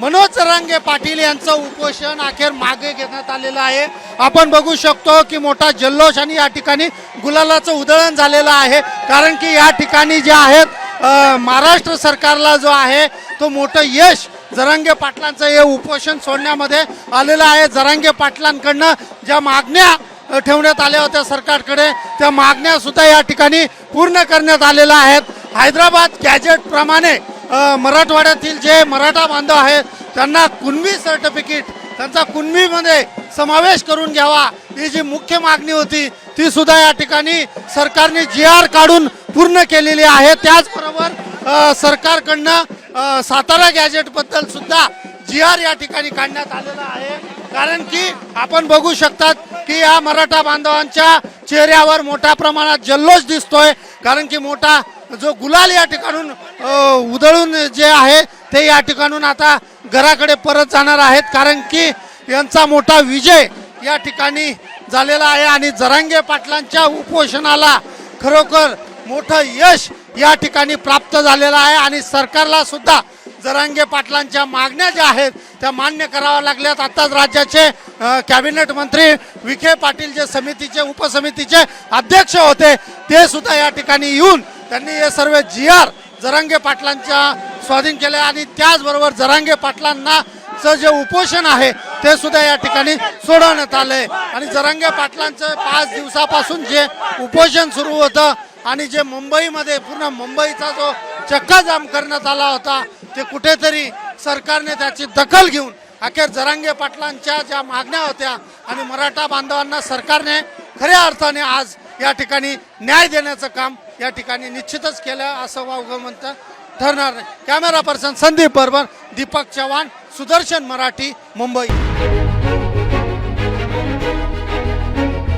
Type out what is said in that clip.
मनोज रांगे पाटील यांचं उपोषण अखेर मागे घेण्यात आलेलं आहे. आपण बघू शकतो की मोठा जल्लोष आणि या ठिकाणी गुलालाचं उधळण झालेलं आहे. कारण की या ठिकाणी जे आहेत महाराष्ट्र सरकारला जो आहे तो मोठं यश जरांगे पाटलांचं हे उपोषण सोडण्यामध्ये आलेलं आहे. जरांगे पाटलांकडनं ज्या मागण्या ठेवण्यात आल्या होत्या सरकारकडे त्या मागण्या सुद्धा या ठिकाणी पूर्ण करण्यात आलेल्या आहेत. हैदराबाद गॅजेट प्रमाणे मराठवाड्यातील जे मराठा बांधव आहेत त्यांना कुणबी सर्टिफिकेट त्यांचा कुणबीमध्ये समावेश करून घ्यावा ही जी मुख्य मागणी होती ती सुद्धा या ठिकाणी सरकारने जी आर काढून पूर्ण केलेली आहे. त्याचबरोबर सरकारकडनं सातारा गॅजेटबद्दल सुद्धा जी आर या ठिकाणी काढण्यात आलेला आहे. कारण की आपण बघू शकतात की या मराठा बांधवांच्या चेहऱ्यावर मोठ्या प्रमाणात जल्लोष दिसतोय. कारण की मोठा जो गुलाल या ठिकाणून उधळून जे आहे ते या ठिकाणून आता घराकडे परत जाणार आहेत. कारण की यांचा मोठा विजय या ठिकाणी झालेला आहे आणि जरांगे पाटलांच्या उपोषणाला खरोखर मोठं यश या ठिकाणी प्राप्त झालेलं आहे. आणि सरकारला सुद्धा जरांगे पाटलांच्या मागण्या ज्या आहेत त्या मान्य कराव्या लागल्यात. आत्ताच राज्याचे कॅबिनेट मंत्री विखे पाटील जे समितीचे उपसमितीचे अध्यक्ष होते ते सुद्धा या ठिकाणी येऊन त्यांनी हे सर्व जी आर जरांगे पाटलांच्या स्वाधीन केले आणि त्याचबरोबर जरांगे पाटलांना चं जे उपोषण आहे ते सुद्धा या ठिकाणी सोडवण्यात आलंय आणि जरांगे पाटलांचं पाच दिवसापासून जे उपोषण सुरू होतं आणि जे मुंबईमध्ये पूर्ण मुंबईचा जो चक्काजाम करण्यात आला होता ते कुठेतरी सरकारने त्याची दखल घेऊन अखेर जरांगे पाटलांच्या ज्या मागण्या होत्या आणि मराठा बांधवांना सरकारने खऱ्या अर्थाने आज या ठिकाणी न्याय देण्याचं काम या ठिकाणी निश्चितच केलं असं वावगमंत ठरणार नाही. कॅमेरा पर्सन संदीप बरोबर दीपक चव्हाण सुदर्शन मराठी मुंबई.